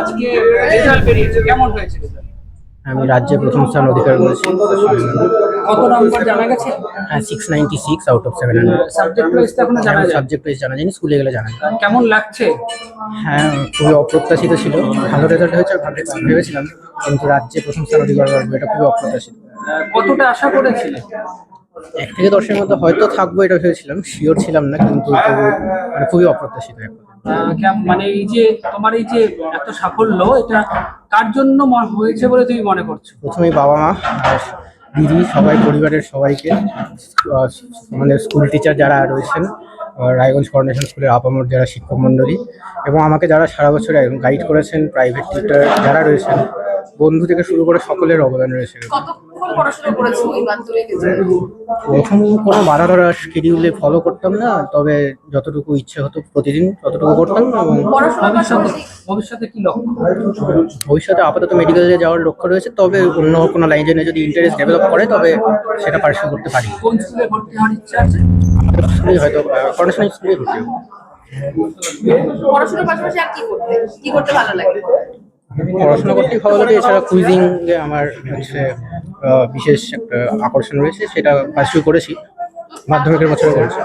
আজকে রেজাল্ট বেরিয়েছে কেমন হয়েছে আমি রাজ্যে প্রথম স্থান অধিকার করেছি। কত নম্বর জানা গেছে? হ্যাঁ six ninety six out of seven hundred subject wise তো এখনও জানা যায় সাবজেক্ট ওয়াইজ জানা যায়নি স্কুলে গেলে জানা যায় কেমন লাগছে? হ্যাঁ খুবই অপ্রত্যাশিত ছিল। ভালো রেজাল্ট হয়েছে ভাবে ভেবেছিলাম কিন্তু রাজ্যে প্রথম স্থান অধিকার করব এটা খুবই অপ্রত্যাশিত। কতটা আশা করেছিলে? এক থেকে দশের মধ্যে হয়তো থাকব এটা ভেবেছিলাম শিওর ছিলাম না কিন্তু মানে খুবই অপ্রত্যাশিত মানে এই যে তোমার এই যে এত সাফল্য এটা কার জন্য হয়েছে বলে তুমি মনে করছ? প্রথমেই বাবা মা দিদি সবাই পরিবারের সবাইকে আমাদের স্কুল টিচার যারা রয়েছেন রায়গঞ্জ কর্নেশন স্কুলের আপামর যারা শিক্ষক মণ্ডলী এবং আমাকে যারা সারা বছর গাইড করেছেন প্রাইভেট টিচার যারা রয়েছেন বন্ধু থেকে শুরু করে সকলের অবদান রয়েছে। পড়াশোনা করেছ এই মাধ্যমিক প্রথম কোনো বাধা ধরা শিডিউলে ফলো করতাম না তবে যতটুকু ইচ্ছে হতো প্রতিদিন ততটুকু করতাম এবং ভবিষ্যতে কি লক্ষ্য? ভবিষ্যতে আপাতত মেডিকেলে যাওয়ার লক্ষ্য রয়েছে তবে অন্য কোনো লাইনে যদি ইন্টারেস্ট ডেভেলপ করে তবে সেটা পার্সিউ করতে পারি। কোন স্কুলে ভর্তি হওয়ার ইচ্ছা আছে? আমাদের স্কুলেই হয়তো কর্নেশনাল স্কুলে ভর্তি পড়াশোনার পাশাপাশি আর কি করতে? কি করতে ভালো লাগে? পড়াশোনা করতেই ভালো লাগে এছাড়া কুইজিং আমার হচ্ছে বিশেষ একটা আকর্ষণ রয়েছে সেটা পাশ করেছি মাধ্যমিকের বছরে করেছি।